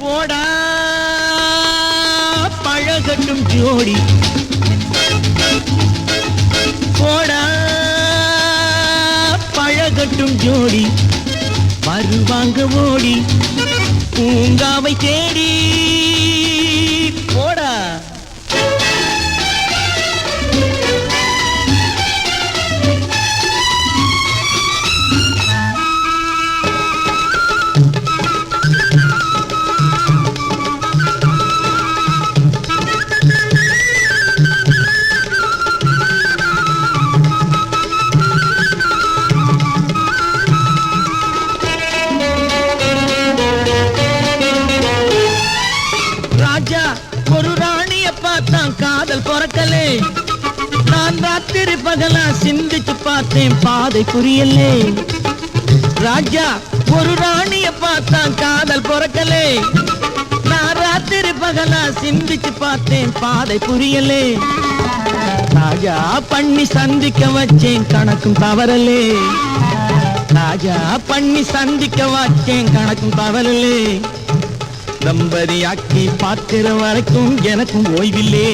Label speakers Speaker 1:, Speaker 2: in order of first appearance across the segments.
Speaker 1: போடா. பழகட்டும் ஜோடி. போடா. பழகட்டும் ஜோடி. வருவாங்க ஓடி. பூங்காவை தேடி. நான் காதல் பிறக்கலே. நான் ராத்திரி பகலா சிந்திச்சு பார்த்தேன் பாதை புரியலே. ராஜா ஒரு ராணிய பார்த்தான் காதல் பிறக்கலே. நான் ராத்திரி பகலா சிந்திச்சு பார்த்தேன் பாதை புரியலே. ராஜா பண்ணி சந்திக்க வச்சேன் கணக்கும் தவறலே. ராஜா பண்ணி சந்திக்க வச்சேன் கணக்கும் தவறலே. தம்பதியாக்கி பார்க்கிற வரைக்கும் எனக்கும் ஓய்வில்லே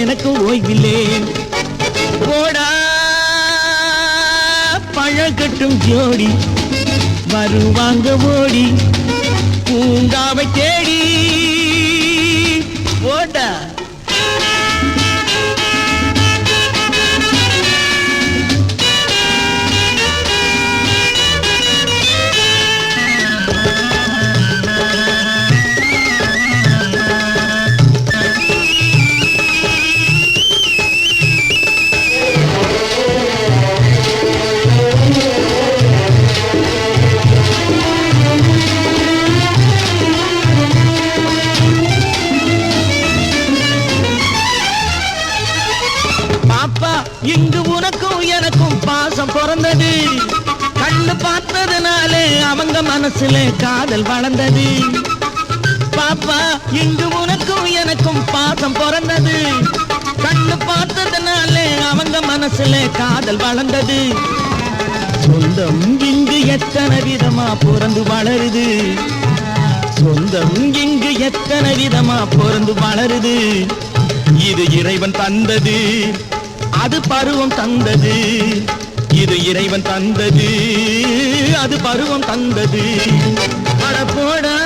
Speaker 1: எனக்கும் ஓய்வில்லே. போடா பழகட்டும் ஜோடி வருவாங்க ஓடி பூங்காவை தேடி இங்கு உனக்கும் எனக்கும் பாசம் பிறந்தது. கண்ணு பார்த்ததுனாலே அவங்க மனசுல காதல் வளர்ந்தது. பாப்பா இங்கு உனக்கும் எனக்கும் பாசம் பிறந்தது. கண்ணு பார்த்ததுனாலே அவங்க மனசுல காதல் வளர்ந்தது. சொந்தம் இங்கு எத்தனை விதமா பிறந்து வளருது. சொந்தம் இங்கு எத்தனை விதமா பிறந்து வளருது. இது இறைவன் தந்தது. அது பருவம் தந்தது. இது இறைவன் தந்தது. அது பருவம் தந்தது. அட போடா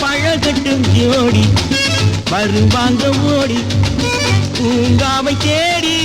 Speaker 1: பழகட்டும் ஜோடி. வருவாங்க ஓடி. பூங்காவை தேடி